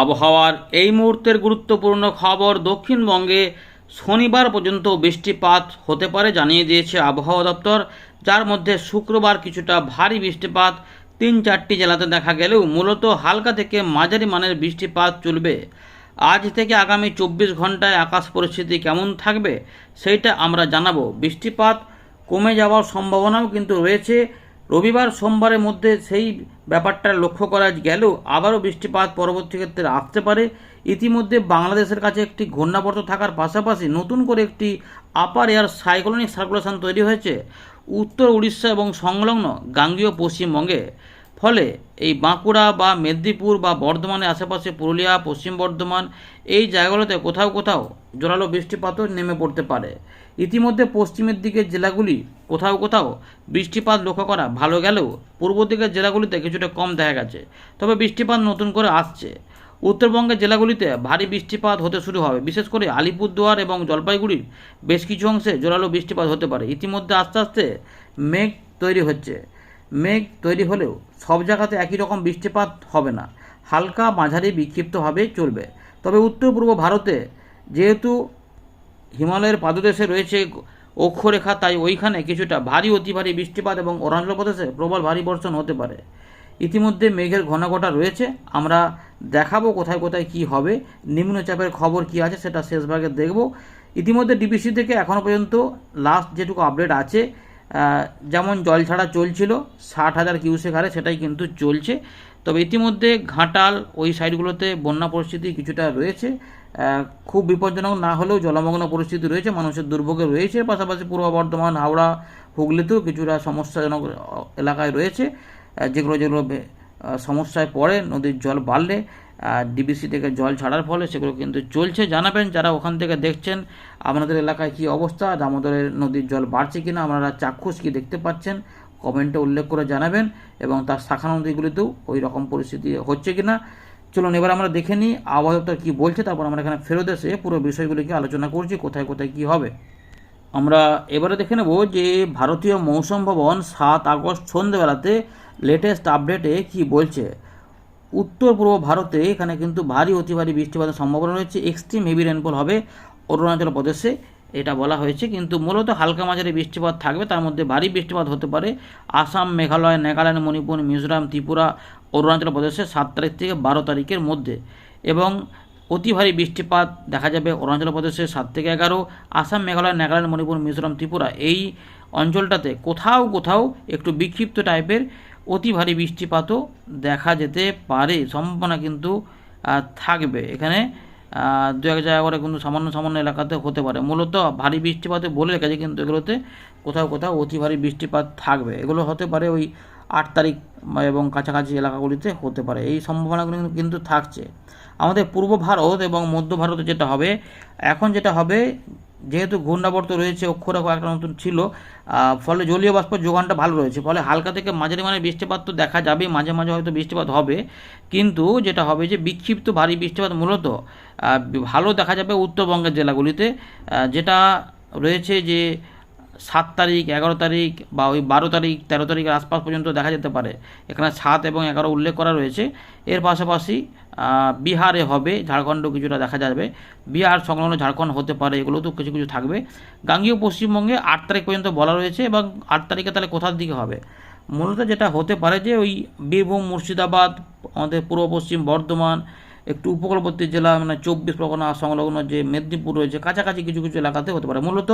আবহাওয়ার এই মুহূর্তের গুরুত্বপূর্ণ খবর দক্ষিণবঙ্গে শনিবার পর্যন্ত বৃষ্টিপাত হতে পারে জানিয়ে দিয়েছে আবহাওয়া দপ্তর। যার মধ্যে শুক্রবার কিছুটা ভারী বৃষ্টিপাত তিন চারটি জেলাতে দেখা গেলেও মূলত হালকা থেকে মাঝারি মানের বৃষ্টিপাত চলবে। আজ থেকে আগামী চব্বিশ ঘন্টায় আকাশ পরিস্থিতি কেমন থাকবে, সেইটা আমরা জানাব। বৃষ্টিপাত কমে যাওয়ার সম্ভাবনাও কিন্তু রয়েছে। রবিবার সোমবারের মধ্যে সেই ব্যাপারটা লক্ষ্য করা গেলেও আবারও বৃষ্টিপাত পরবর্তী ক্ষেত্রে আসতে পারে। ইতিমধ্যে বাংলাদেশের কাছে একটি ঘূর্ণাবর্ত থাকার পাশাপাশি নতুন করে একটি আপার এয়ার সাইক্লোনিক সার্কুলেশন তৈরি হয়েছে উত্তর উড়িষ্যা এবং সংলগ্ন গাঙ্গীয় পশ্চিমবঙ্গে। ফলে এই বাঁকুড়া বা মেদিনীপুর বা বর্ধমানের আশেপাশে পুরুলিয়া, পশ্চিম বর্ধমান এই জায়গাগুলোতে কোথাও কোথাও জোরালো বৃষ্টিপাতও নেমে পড়তে পারে। ইতিমধ্যে পশ্চিমের দিকের জেলাগুলি কোথাও কোথাও বৃষ্টিপাত লক্ষ্য করা ভালো গেলেও পূর্ব দিকের জেলাগুলিতে কিছুটা কম দেখা গেছে। তবে বৃষ্টিপাত নতুন করে আসছে। উত্তরবঙ্গের জেলাগুলিতে ভারী বৃষ্টিপাত হতে শুরু হবে। বিশেষ করে আলিপুরদুয়ার এবং জলপাইগুড়ির বেশ কিছু অংশে জোরালো বৃষ্টিপাত হতে পারে। ইতিমধ্যে আস্তে আস্তে মেঘ তৈরি হচ্ছে। মেঘ তৈরি হলেও সব জায়গাতে একই রকম বৃষ্টিপাত হবে না। হালকা মাঝারি বিক্ষিপ্তভাবে চলবে। তবে উত্তর পূর্ব ভারতে যেহেতু হিমালয়ের পাদদেশে রয়েছে অক্ষরেখা, তাই ওইখানে কিছুটা ভারী, অতি ভারী বৃষ্টিপাত এবং অরুণাচল প্রদেশে প্রবল ভারী বর্ষণ হতে পারে। ইতিমধ্যে মেঘের ঘনঘটা রয়েছে। আমরা দেখাবো কোথায় কোথায় কি হবে, নিম্নচাপের খবর কি আছে সেটা শেষ ভাগে দেখব। ইতিমধ্যে ডিবিসি থেকে এখনও পর্যন্ত লাস্ট যেটুকু আপডেট আছে যেমন জল ছাড়া চলছিল, ষাট হাজার কিউসেক হারে সেটাই কিন্তু চলছে। তবে ইতিমধ্যে ঘাটাল, ওই সাইডগুলোতে বন্যা পরিস্থিতি কিছুটা রয়েছে। খুব বিপজ্জনক না হলেও জলমগ্ন পরিস্থিতি রয়েছে, মানুষের দুর্ভোগে রয়েছে, পাশাপাশি পূর্ব বর্ধমান, হাওড়া, হুগলিতেও কিছুটা সমস্যাজনক এলাকায় রয়েছে। যেগুলো যেগুলো সমস্যায় পড়ে, নদীর জল বাড়লে ডিবিসি থেকে জল ছাড়ার ফলে সেগুলো কিন্তু চলছে। জানাবেন যারা ওখান থেকে দেখছেন, আপনাদের এলাকায় কি অবস্থা, দামোদরের নদীর জল বাড়ছে কিনা, আপনারা চাক্ষুষ কি দেখতে পাচ্ছেন, কমেন্টে উল্লেখ করে জানাবেন এবং তার শাখা নদীগুলিতেও ওই রকম পরিস্থিতি হচ্ছে কিনা। চলুন, এবার আমরা দেখে নিই আবহাওয়া দপ্তর কী বলছে, তারপর আমরা এখানে ফেরত এসে পুরো বিষয়গুলিকে আলোচনা করছি, কোথায় কোথায় কী হবে। আমরা এবারে দেখে নেব যে ভারতীয় মৌসুম ভবন সাত আগস্ট সন্ধেবেলাতে লেটেস্ট আপডেটে কি বলছে। উত্তর পূর্ব ভারতে এখানে কিন্তু ভারী, অতি ভারী বৃষ্টিপাতের সম্ভাবনা রয়েছে এক্সট্রিম হেভি রেনফল হবে অরুণাচল প্রদেশে, এটা বলা হয়েছে। কিন্তু মূলত হালকা মাঝারি বৃষ্টিপাত থাকবে, তার মধ্যে ভারী বৃষ্টিপাত হতে পারে আসাম, মেঘালয়, নাগাল্যান্ড, মণিপুর, মিজোরাম, ত্রিপুরা অরুণাচল প্রদেশে সাত তারিখ থেকে বারো তারিখের মধ্যে এবং অতি ভারী বৃষ্টিপাত দেখা যাবে অরুণাচল প্রদেশে সাত থেকে এগারো, আসাম, মেঘালয়, নাগাল্যান্ড, মণিপুর, মিজোরাম, ত্রিপুরা। এই অঞ্চলটাতে কোথাও কোথাও একটু বিক্ষিপ্ত টাইপের অতি ভারী বৃষ্টিপাতও দেখা যেতে পারে। সম্ভাবনা কিন্তু থাকবে। এখানে দু এক জায়গা করে কিন্তু সামান্য সামান্য এলাকাতে হতে পারে। মূলত ভারী বৃষ্টিপাতে বলে রেখেছে, কিন্তু এগুলোতে কোথাও কোথাও অতি ভারী বৃষ্টিপাত থাকবে। এগুলো হতে পারে ওই আট তারিখ এবং কাছাকাছি এলাকাগুলিতে হতে পারে। এই সম্ভাবনাগুলো কিন্তু- থাকছে। আমাদের পূর্ব ভারত এবং মধ্য ভারতে যেটা হবে, এখন যেটা হবে, যেহেতু ঘূর্ণাবর্ত রয়েছে অক্ষরেখা একটা নতুন ছিল ফলে জলীয় বাষ্পের যোগানটা ভালো রয়েছে। ফলে হালকা থেকে মাঝারি মানে বৃষ্টিপাত তো দেখা যাবে, মাঝে মাঝে হয়তো বৃষ্টিপাত হবে। কিন্তু যেটা হবে যে, বিক্ষিপ্ত ভারী বৃষ্টিপাত মূলত ভালো দেখা যাবে উত্তরবঙ্গের জেলাগুলিতে যেটা রয়েছে যে সাত তারিখ, এগারো তারিখ বা ওই বারো তারিখ, তেরো তারিখের আশপাশ পর্যন্ত দেখা যেতে পারে। এখানে সাত এবং এগারো উল্লেখ করা রয়েছে। এর পাশাপাশি বিহারে হবে, ঝাড়খণ্ড কিছুটা দেখা যাবে। বিহার সংলগ্ন ঝাড়খণ্ড হতে পারে, এগুলো তো কিছু কিছু থাকবে। গাঙ্গীয় পশ্চিমবঙ্গে আট তারিখ পর্যন্ত বলা রয়েছে এবং আট তারিখে তাহলে কোথার দিকে হবে? মূলত যেটা হতে পারে যে ওই বীরভূম, মুর্শিদাবাদ, আমাদের পূর্ব পশ্চিম বর্ধমান একটু উপকূলবর্তী জেলা মানে চব্বিশ পরগনা, সংলগ্ন যে মেদিনীপুর রয়েছে, কাছাকাছি কিছু কিছু এলাকাতে হতে পারে। মূলত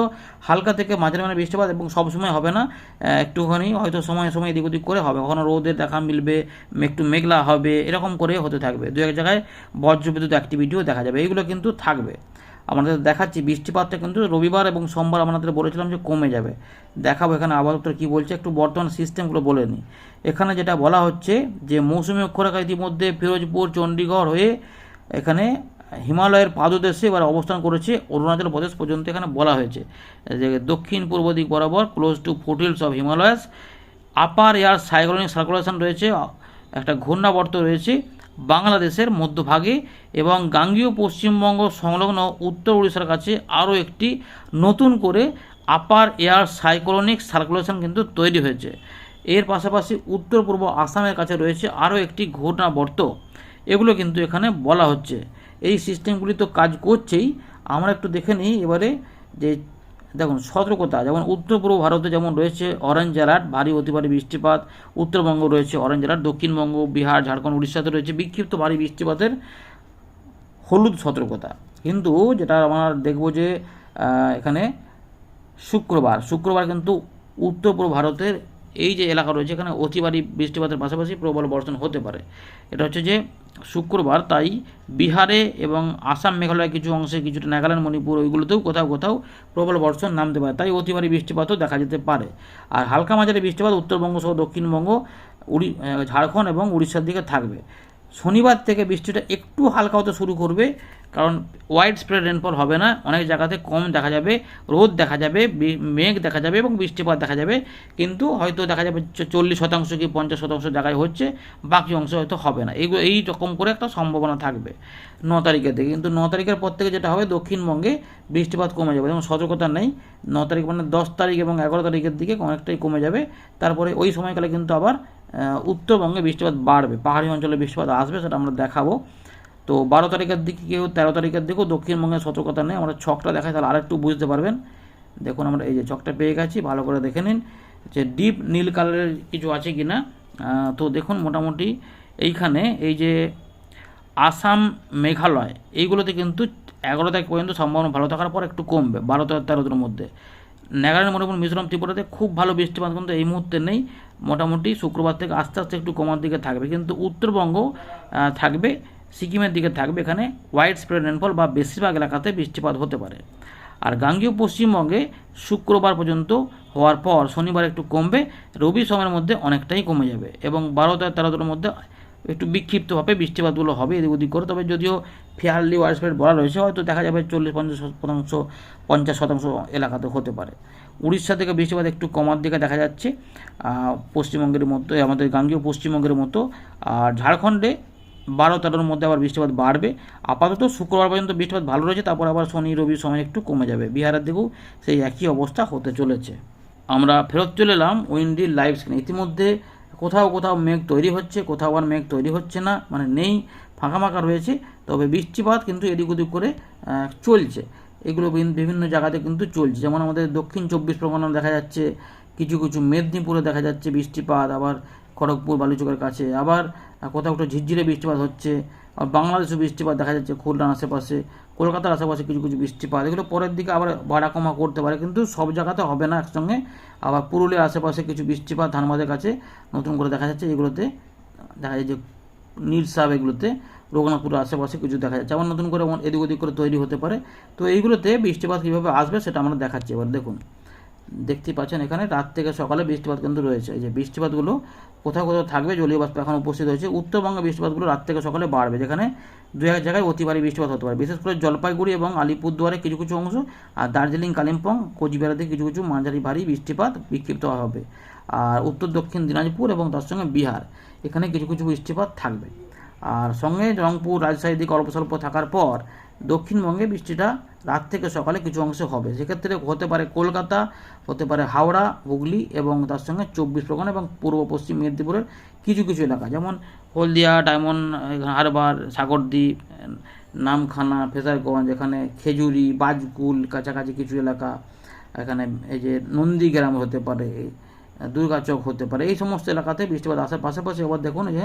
হালকা থেকে মাঝে মাঝে বৃষ্টিপাত এবং সবসময় হবে না একটুখানি হয়তো সময় সময় এদিক ওদিক করে হবে। কখনো রোদের দেখা মিলবে, একটু মেঘলা হবে, এরকম করে হতে থাকবে। দু এক জায়গায় বজ্রবিদ্যুৎ অ্যাক্টিভিটিও দেখা যাবে। এইগুলো কিন্তু থাকবে। আমাদের দেখাচ্ছি। বৃষ্টিপাতটা কিন্তু রবিবার এবং সোমবার আপনাদের বলেছিলাম যে কমে যাবে। দেখাবো এখানে আবহাওয়া কী বলছে, একটু বর্তমান সিস্টেমগুলো বলে নিই এখানে যেটা বলা হচ্ছে যে মৌসুমী অক্ষরেখা ইতিমধ্যে ফিরোজপুর, চণ্ডীগড় হয়ে এখানে হিমালয়ের পাদদেশে এবার অবস্থান করেছে। অরুণাচল প্রদেশ পর্যন্ত এখানে বলা হয়েছে যে দক্ষিণ পূর্ব দিক বরাবর close to foothills of Himalayas upper air cyclonic circulation রয়েছে, একটা ঘূর্ণাবর্ত রয়েছে। বাংলাদেশের মধ্যভাগে এবং গাঙ্গীয় পশ্চিমবঙ্গ সংলগ্ন উত্তর উড়িষ্যার কাছে আরও একটি নতুন করে আপার এয়ার সাইক্লোনিক সার্কুলেশন কিন্তু তৈরি হয়েছে। এর পাশাপাশি উত্তর পূর্ব আসামের কাছে রয়েছে আরও একটি ঘূর্ণাবর্ত। এগুলো কিন্তু এখানে বলা হচ্ছে। এই সিস্টেমগুলি তো কাজ করছেই। আমরা একটু দেখে নিই এবারে যে দেখুন, সতর্কতা, যেমন উত্তর পূর্ব ভারতে যেমন রয়েছে অরেঞ্জ অ্যালার্ট ভারী অতি ভারী বৃষ্টিপাত, উত্তরবঙ্গ রয়েছে অরেঞ্জ অ্যালার্ট দক্ষিণবঙ্গ, বিহার, ঝাড়খণ্ড, উড়িষ্যাতে রয়েছে বিক্ষিপ্ত ভারী বৃষ্টিপাতের হলুদ সতর্কতা। কিন্তু যেটা আমরা দেখব যে এখানে শুক্রবার শুক্রবার কিন্তু উত্তর পূর্ব ভারতের এই যে এলাকা রয়েছে, এখানে অতি ভারী বৃষ্টিপাতের পাশাপাশি প্রবল বর্ষণ হতে পারে। এটা হচ্ছে যে শুক্রবার, তাই বিহারে এবং আসাম মেঘালয় কিছু অংশে কিছুটা নাগাল্যান্ড, মণিপুর ওইগুলোতেও কোথাও কোথাও প্রবল বর্ষণ নামতে পারে। তাই অতি ভারী বৃষ্টিপাতও দেখা যেতে পারে। আর হালকা মাঝারি বৃষ্টিপাত উত্তরবঙ্গ সহ দক্ষিণবঙ্গ, উড়ি ঝাড়খণ্ড এবং উড়িষ্যার দিকে থাকবে। শনিবার থেকে বৃষ্টিটা একটু হালকা হতে শুরু করবে। কারণ ওয়াইড স্প্রেড রেনফল হবে না, অনেক জায়গাতে কম দেখা যাবে, রোদ দেখা যাবে মেঘ দেখা যাবে এবং বৃষ্টিপাত দেখা যাবে, কিন্তু হয়তো দেখা যাবে চল্লিশ শতাংশ কি পঞ্চাশ শতাংশ জায়গায় হচ্ছে, বাকি অংশ হয়তো হবে না। এইগুলো এই রকম করে একটা সম্ভাবনা থাকবে ন তারিখের থেকে কিন্তু ন তারিখের পর থেকে যেটা হবে, দক্ষিণবঙ্গে বৃষ্টিপাত কমে যাবে। যেমন সতর্কতা নেই, ন তারিখ মানে দশ তারিখ এবং এগারো তারিখের দিকে অনেকটাই কমে যাবে। তারপরে ওই সময়কালে কিন্তু আবার উত্তরবঙ্গে বৃষ্টিপাত বাড়বে, পাহাড়ি অঞ্চলে বৃষ্টিপাত আসবে, সেটা আমরা দেখাবো। তো বারো তারিখের দিকে কেউ, তেরো তারিখের দিকেও দক্ষিণবঙ্গের সতর্কতা নেই। আমরা ছকটা দেখাই, তাহলে আরেকটু বুঝতে পারবেন। দেখুন আমরা এই যে ছকটা পেয়ে গেছি, ভালো করে দেখে নিন যে ডিপ নীল কালারের কিছু আছে কি না তো দেখুন মোটামুটি এইখানে এই যে আসাম মেঘালয়, এইগুলোতে কিন্তু এগারো তারিখ পর্যন্ত সম্ভাবনা ভালো থাকার পর একটু কমবে, বারো থেকে তেরো দিনের মধ্যে। নাগাল্যান্ড, মণিপুর, মিজোরাম, ত্রিপুরাতে খুব ভালো বৃষ্টিপাত কিন্তু এই মুহূর্তে নেই। মোটামুটি শুক্রবার থেকে আস্তে আস্তে একটু কমার দিকে থাকবে, কিন্তু উত্তরবঙ্গ থাকবে সিকিমের দিকে থাকবে এখানে হোয়াইট স্প্রেড রেনফল বা বেশিরভাগ এলাকাতে বৃষ্টিপাত হতে পারে। আর গাঙ্গীয় পশ্চিমবঙ্গে শুক্রবার পর্যন্ত হওয়ার পর শনিবার একটু কমবে, রবি সময়ের মধ্যে অনেকটাই কমে যাবে এবং বারো তেরো দিনের মধ্যে একটু বিক্ষিপ্তভাবে বৃষ্টিপাতগুলো হবে এদিক ওদিক করে। তবে যদিও ফেয়ারলি ওয়াইড স্প্রেড বলা রয়েছে, হয়তো দেখা যাবে চল্লিশ পঞ্চাশ শতাংশ পঞ্চাশ শতাংশ এলাকাতে হতে পারে। উড়িষ্যা থেকে বৃষ্টিপাত একটু কমার দিকে দেখা যাচ্ছে পশ্চিমবঙ্গের মতো, আমাদের গাঙ্গীয় পশ্চিমবঙ্গের মতো, আর ঝাড়খণ্ডে বারো তেরোর মধ্যে আবার বৃষ্টিপাত বাড়বে। আপাতত শুক্রবার পর্যন্ত বৃষ্টিপাত ভালো রয়েছে, তারপর আবার শনি রবির সময় একটু কমে যাবে। বিহারের দিকেও সেই একই অবস্থা হতে চলেছে। আমরা ফেরত চলে এলাম উইন্ডি লাইভ স্ক্রিনে। ইতিমধ্যে কোথাও কোথাও মেঘ তৈরি হচ্ছে, কোথাও আবার মেঘ তৈরি হচ্ছে না মানে নেই, ফাঁকা ফাঁকা রয়েছে। তবে বৃষ্টিপাত কিন্তু এদিক ওদিক করে চলছে। এগুলো বিভিন্ন জায়গাতে কিন্তু চলছে। যেমন আমাদের দক্ষিণ চব্বিশ পরগনা দেখা যাচ্ছে, কিছু কিছু মেদিনীপুরে দেখা যাচ্ছে বৃষ্টিপাত, আবার খড়গপুর, বালুচকের কাছে। আবার কোথাও একটু ঝিরঝিরে বৃষ্টিপাত হচ্ছে, আর বাংলাদেশে বৃষ্টিপাত দেখা যাচ্ছে খুলনার আশেপাশে, কলকাতার আশেপাশে কিছু কিছু বৃষ্টিপাত। এগুলো পরের দিকে আবার বাড়া কমা করতে পারে, কিন্তু সব জায়গাতে হবে না একসঙ্গে। আবার পুরুলিয়ার আশেপাশে কিছু বৃষ্টিপাত ধানবাদের কাছে নতুন করে দেখা যাচ্ছে, এগুলোতে দেখা যাচ্ছে যে নীলসাব এগুলোতে রঘুনাথপুরের আশেপাশে কিছু দেখা যাচ্ছে। আবার নতুন করে এদিক ওদিক করে তৈরি হতে পারে। তো এইগুলোতে বৃষ্টিপাত কীভাবে আসবে সেটা আমরা দেখাচ্ছি এবার, দেখুন। দেখতেই পাচ্ছেন এখানে, রাত থেকে সকালে বৃষ্টিপাত কিন্তু রয়েছে। এই যে বৃষ্টিপাতগুলো কোথাও কোথাও থাকবে, জলীয় বাষ্প এখন উপস্থিত হয়েছে। উত্তরবঙ্গে বৃষ্টিপাতগুলো রাত থেকে সকালে বাড়বে, যেখানে দু এক জায়গায় অতি ভারী বৃষ্টিপাত হতে পারে। বিশেষ করে জলপাইগুড়ি এবং আলিপুরদুয়ারে কিছু কিছু অংশ আর দার্জিলিং, কালিম্পং, কোচবিহারেতে কিছু কিছু মাঝারি ভারী বৃষ্টিপাত বিক্ষিপ্ত হবে। আর উত্তর, দক্ষিণ দিনাজপুর এবং তার সঙ্গে বিহার, এখানে কিছু কিছু বৃষ্টিপাত থাকবে। আর সঙ্গে রংপুর রাজশাহীর দিকে অল্প স্বল্প থাকার পর দক্ষিণবঙ্গে বৃষ্টিটা রাত থেকে সকালে কিছু অংশে হবে। সেক্ষেত্রে হতে পারে কলকাতা, হতে পারে হাওড়া, হুগলি এবং তার সঙ্গে চব্বিশ পরগনা এবং পূর্ব পশ্চিম মেদিনীপুরের কিছু কিছু এলাকা। যেমন হলদিয়া, ডায়মন্ড হারবার, সাগরদ্বীপ, নামখানা ফেজারগঞ্জ এখানে খেজুরি, বাজকুল কাছাকাছি কিছু এলাকা। এখানে এই যে নন্দীগ্রাম হতে পারে, দুর্গাচক হতে পারে, এই সমস্ত এলাকাতে বৃষ্টিপাত আসার পাশাপাশি আবার দেখুন যে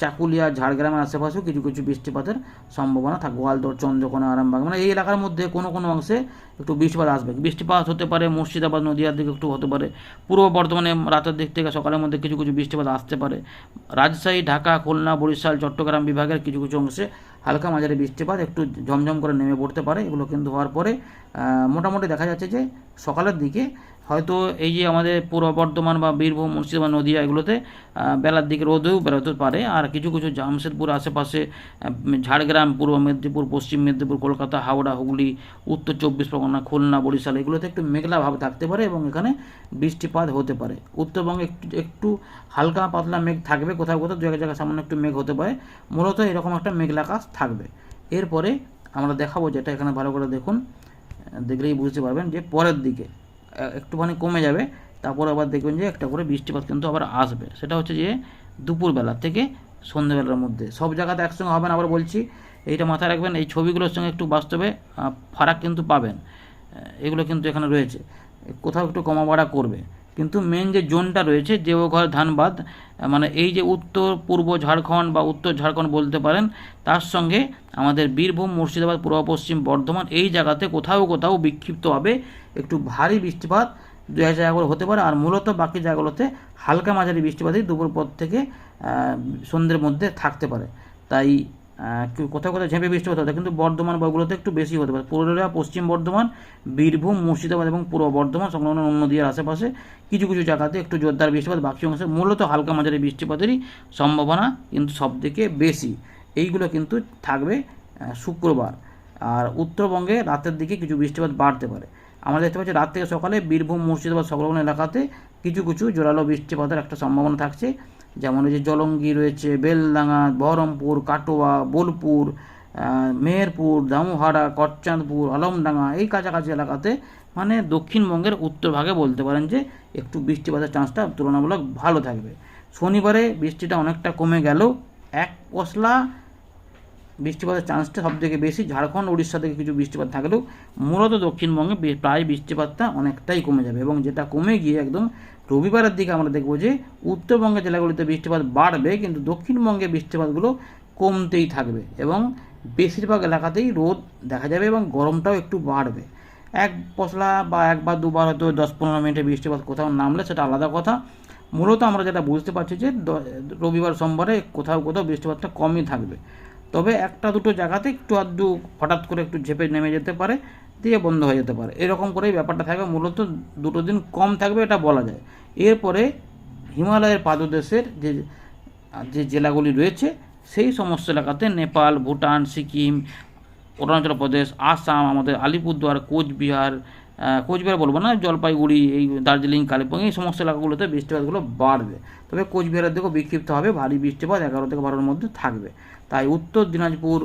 চাকুলিয়া, ঝাড়গ্রামের আশেপাশেও কিছু কিছু বৃষ্টিপাতের সম্ভাবনা থাকবে গোয়ালদর চন্দ্রকোনা, আরামবাগ মানে এই এলাকার মধ্যে কোনো কোনো অংশে একটু বৃষ্টিপাত আসবে। বৃষ্টিপাত হতে পারে মুর্শিদাবাদ, নদীয়ার দিকে একটু হতে পারে। পূর্ব বর্ধমানে রাতের দিক থেকে সকালের মধ্যে কিছু কিছু বৃষ্টিপাত আসতে পারে। রাজশাহী, ঢাকা, খুলনা, বরিশাল, চট্টগ্রাম বিভাগের কিছু কিছু অংশে হালকা মাঝারি বৃষ্টিপাত একটু ঝমঝম করে নেমে পড়তে পারে। এগুলো কিন্তু হওয়ার পরে মোটামুটি দেখা যাচ্ছে যে সকালের দিকে হয়তো এই যে আমাদের পূর্ব বর্ধমান বা বীরভূম, মুর্শিদাবাদ, নদীয়া এগুলোতে বেলার দিকে রোদেও বেরোতে পারে। আর কিছু কিছু জামশেদপুর আশেপাশে ঝাড়গ্রাম, পূর্ব মেদিনীপুর, পশ্চিম মেদিনীপুর, কলকাতা, হাওড়া, হুগলি, উত্তর চব্বিশ পরগনা, খুলনা, বরিশাল, এগুলোতে একটু মেঘলা ভাব থাকতে পারে এবং এখানে বৃষ্টিপাত হতে পারে। উত্তরবঙ্গে একটু একটু হালকা পাতলা মেঘ থাকবে কোথাও কোথাও দু এক জায়গায় সামান্য একটু মেঘ হতে পারে। মূলত এরকম একটা মেঘলা আকাশ থাকবে। এরপরে আমরা দেখাবো যেটা এখানে ভালো করে দেখুন দেখলেই বুঝতে পারবেন যে পরের দিকে একটুখানি কমে যাবে, তারপর আবার দেখবেন যে একটা করে বৃষ্টিপাত কিন্তু আবার আসবে। সেটা হচ্ছে যে দুপুরবেলা থেকে সন্ধ্যেবেলার মধ্যে। সব জায়গাতে একসঙ্গে হবে না আবার বলছি, এইটা মাথায় রাখবেন, এই ছবিগুলোর সঙ্গে একটু বাস্তবে ফারাক কিন্তু পাবেন। এগুলো কিন্তু এখানে রয়েছে। কোথাও একটু কমা বাড়া করবে। কিন্তু মেন যে জোনটা রয়েছে দেওঘর ধানবাদ মানে এই যে উত্তর, পূর্ব ঝাড়খণ্ড বা উত্তর ঝাড়খণ্ড বলতে পারেন, তার সঙ্গে আমাদের বীরভূম, মুর্শিদাবাদ, পূর্ব পশ্চিম বর্ধমান, এই জায়গাতে কোথাও কোথাও বিক্ষিপ্তভাবে একটু ভারী বৃষ্টিপাত দু এক জায়গাগুলো হতে পারে। আর মূলত বাকি জায়গাগুলোতে হালকা মাঝারি বৃষ্টিপাতই দুপুর পর থেকে সন্ধ্যের মধ্যে থাকতে পারে। তাই কোথাও কোথাও ঝেঁপে বৃষ্টিপাত হতে কিন্তু বর্ধমান বা ওগুলোতে একটু বেশি হতে পারে। পুরুলিয়া, পশ্চিম বর্ধমান, বীরভূম, মুর্শিদাবাদ এবং পূর্ব বর্ধমান সংলগ্ন নদীর আশেপাশে কিছু কিছু জায়গাতে একটু জোরদার বৃষ্টিপাত বাকি অংশে মূলত হালকা মাঝারি বৃষ্টিপাতেরই সম্ভাবনা কিন্তু সবথেকে বেশি। এইগুলো কিন্তু থাকবে শুক্রবার। আর উত্তরবঙ্গে রাতের দিকে কিছু বৃষ্টিপাত বাড়তে পারে। আমরা দেখতে পাচ্ছি রাত থেকে সকালে বীরভূম মুর্শিদাবাদ সংলগ্ন এলাকাতে কিছু কিছু জোরালো বৃষ্টিপাতের একটা সম্ভাবনা থাকছে। যেমন এই যে জলঙ্গি রয়েছে, বেলডাঙ্গা, বহরমপুর, কাটোয়া, বোলপুর মেহেরপুর দামুহাড়া করচাঁদপুর আলমডাঙ্গা এই কাছাকাছি এলাকাতে মানে দক্ষিণবঙ্গের উত্তর ভাগে বলতে পারেন যে একটু বৃষ্টিপাতের চান্সটা তুলনামূলক ভালো থাকবে। শনিবারে বৃষ্টিটা অনেকটা কমে গেলেও এক পশলা বৃষ্টিপাতের চান্সটা সব থেকে বেশি। ঝাড়খণ্ড, উড়িষ্যা থেকে কিছু বৃষ্টিপাত থাকলেও মূলত দক্ষিণবঙ্গে প্রায় বৃষ্টিপাতটা অনেকটাই কমে যাবে এবং যেটা কমে গিয়ে একদম রবিবারের দিকে আমরা দেখব যে উত্তরবঙ্গের জেলাগুলিতে বৃষ্টিপাত বাড়বে, কিন্তু দক্ষিণবঙ্গে বৃষ্টিপাতগুলো কমতেই থাকবে এবং বেশিরভাগ এলাকাতেই রোদ দেখা যাবে এবং গরমটাও একটু বাড়বে। এক পশলা বা একবার দুবার হয়তো দশ পনেরো মিনিটে বৃষ্টিপাত কোথাও নামলে সেটা আলাদা কথা। মূলত আমরা যেটা বুঝতে পারছি যে রবিবার সোমবারে কোথাও কোথাও বৃষ্টিপাতটা কমই থাকবে। তবে একটা দুটো জায়গাতে একটু আধটু হঠাৎ করে একটু ঝেপে নেমে যেতে পারে, দিয়ে বন্ধ হয়ে যেতে পারে। এরকম করেই ব্যাপারটা থাকবে। মূলত দুটো দিন কম থাকবে এটা বলা যায়। এরপরে হিমালয়ের পাদদেশের যে যে জেলাগুলি রয়েছে, সেই সমস্ত এলাকাতে নেপাল, ভুটান, সিকিম, অরুণাচল প্রদেশ, আসাম, আমাদের আলিপুরদুয়ার, কোচবিহার কোচবিহার বলব না, জলপাইগুড়ি, এই দার্জিলিং, কালিম্পং, এই সমস্ত এলাকাগুলোতে বৃষ্টিপাতগুলো বাড়বে। তবে কোচবিহারের দিকেও বিক্ষিপ্ত হবে ভারী বৃষ্টিপাত এগারো থেকে বারোর মধ্যে থাকবে। তাই উত্তর দিনাজপুর,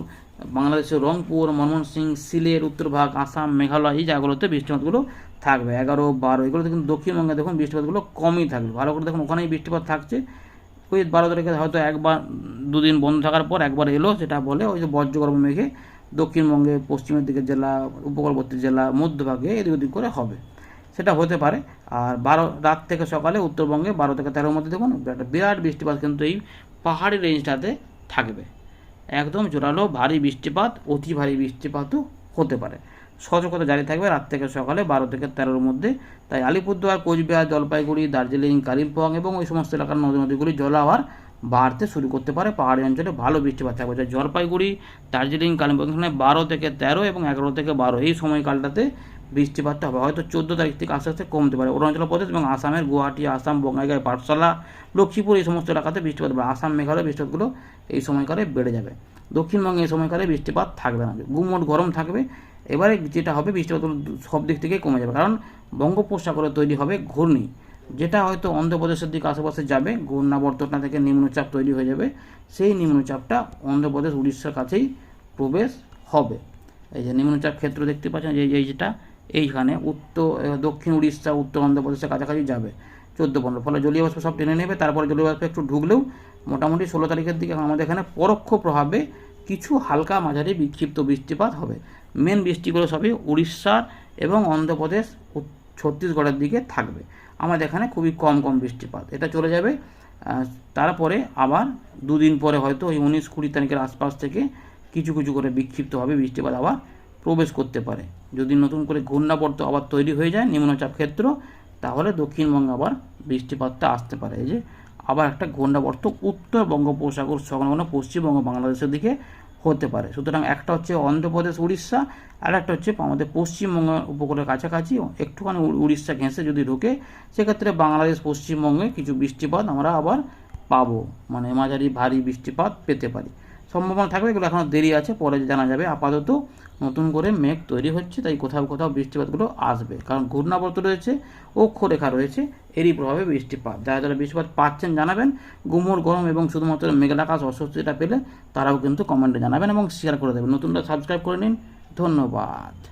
বাংলাদেশের রংপুর ময়মনসিংহ সিলেট উত্তরভাগ আসাম, মেঘালয়, এই জায়গাগুলোতে বৃষ্টিপাতগুলো থাকবে। এগারো, বারো, এগুলোতে কিন্তু দক্ষিণবঙ্গে দেখুন বৃষ্টিপাতগুলো কমই থাকবে। ভালো করে দেখুন, ওখানেই বৃষ্টিপাত থাকছে। ওই বারো তারিখে হয়তো একবার, দুদিন বন্ধ থাকার পর একবার এলো, সেটা বলে ওই যে বজ্রগর্ভ মেঘে দক্ষিণবঙ্গে, পশ্চিমের দিকের জেলা, উপকূলবর্তী জেলা, মধ্যভাগে এদিক ওদিক করে হবে। সেটা হতে পারে। আর বারো, রাত থেকে সকালে উত্তরবঙ্গে বারো থেকে তেরোর মধ্যে দেখুন, একটা বিরাট বৃষ্টিপাত কিন্তু এই পাহাড়ি রেঞ্জটাতে থাকবে। একদম জোরালো ভারী বৃষ্টিপাত, অতি ভারী বৃষ্টিপাতও হতে পারে। সতর্কতা জারি থাকবে রাত থেকে সকালে বারো থেকে তেরোর মধ্যে। তাই আলিপুরদুয়ার, কোচবিহার, জলপাইগুড়ি, দার্জিলিং, কালিম্পং এবং ওই সমস্ত এলাকার নদী নদীগুলি জল আবার বাড়তে শুরু করতে পারে। পাহাড়ি অঞ্চলে ভালো বৃষ্টিপাত থাকবে। জলপাইগুড়ি, দার্জিলিং, কালিম্পং এখানে বারো থেকে তেরো এবং এগারো থেকে বারো এই সময়কালটাতে বৃষ্টিপাতটা হবে। হয়তো চোদ্দ তারিখ থেকে আস্তে আস্তে কমতে পারে। অরুণাচল প্রদেশ এবং আসামের গুয়াহাটি, আসাম, বঙ্গাইগাঁও, পাঠশালা, লক্ষ্মীপুর এই সমস্ত এলাকাতে বৃষ্টিপাত হবে। আসাম, মেঘালয় বৃষ্টিপাতগুলো এই সময়কালে বেড়ে যাবে। দক্ষিণবঙ্গে এই সময়কালে বৃষ্টিপাত থাকবে না। গুমোট গরম থাকবে। এবারে যেটা হবে বৃষ্টিপাতগুলো সব দিক থেকে কমে যাবে। কারণ বঙ্গোপসাগরে তৈরি হবে ঘূর্ণি, যেটা হয়তো অন্ধ্রপ্রদেশের দিকে আশেপাশে যাবে। ঘূর্ণাবর্তনা থেকে নিম্নচাপ তৈরি হয়ে যাবে। সেই নিম্নচাপটা অন্ধ্রপ্রদেশ, উড়িষ্যার কাছেই প্রবেশ হবে। এই যে নিম্নচাপ ক্ষেত্র দেখতে পাচ্ছেন যে, এই যেটা এইখানে উত্তর দক্ষিণ উড়িষ্যা, উত্তর অন্ধ্রপ্রদেশের কাছাকাছি যাবে। চোদ্দ, পনেরো। ফলে জলীয় বাষ্প সব টেনে নেবে, তারপরে জলীয় বাষ্প একটু ঢুকলেও মোটামুটি ষোলো তারিখের দিকে আমাদের এখানে পরোক্ষ প্রভাবে কিছু হালকা মাঝারি বিক্ষিপ্ত বৃষ্টিপাত হবে। মেন বৃষ্টিগুলো সবই উড়িষ্যার এবং অন্ধ্রপ্রদেশ ছত্তিশগড়ের দিকে থাকবে। আমাদের এখানে খুবই কম কম বৃষ্টিপাত। এটা চলে যাবে তারপরে আবার দুদিন পরে হয়তো ওই উনিশ কুড়ি তারিখের আশপাশ থেকে কিছু কিছু করে বিক্ষিপ্তভাবে বৃষ্টিপাত আবার প্রবেশ করতে পারে। যদি নতুন করে ঘূর্ণাবর্ত আবার তৈরি হয়ে যায়, নিম্নচাপ ক্ষেত্র, তাহলে দক্ষিণবঙ্গে আবার বৃষ্টিপাতটা আসতে পারে। এই যে আবার একটা ঘূর্ণাবর্ত উত্তর বঙ্গোপসাগর সংলগ্ন পশ্চিমবঙ্গ বাংলাদেশের দিকে হতে পারে। সুতরাং একটা হচ্ছে অন্ধ্রপ্রদেশ, উড়িষ্যা, আর একটা হচ্ছে আমাদের পশ্চিমবঙ্গ উপকূলের কাছাকাছি, একটুখানি উড়িষ্যা ঘেঁষে যদি ঢোকে, সেক্ষেত্রে বাংলাদেশ পশ্চিমবঙ্গে কিছু বৃষ্টিপাত আমরা আবার পাবো। মানে মাঝারি ভারী বৃষ্টিপাত পেতে পারি। সম্ভাবনা থাকবে, এগুলো এখনও দেরি আছে, পরে জানা যাবে। আপাতত নতুন করে মেঘ তৈরি হচ্ছে, তাই কোথাও কোথাও বৃষ্টিপাতগুলো আসবে। কারণ ঘূর্ণাবর্ত রয়েছে অক্ষরেখা রয়েছে, এরই প্রভাবে বৃষ্টিপাত। যারা যারা বৃষ্টিপাত পাচ্ছেন জানাবেন। গুমর গরম এবং শুধুমাত্র মেঘলা আকাশ অস্বস্তিটা পেলে তারাও কিন্তু কমেন্টে জানাবেন এবং শেয়ার করে দেবেন। নতুনটা সাবস্ক্রাইব করে নিন। ধন্যবাদ।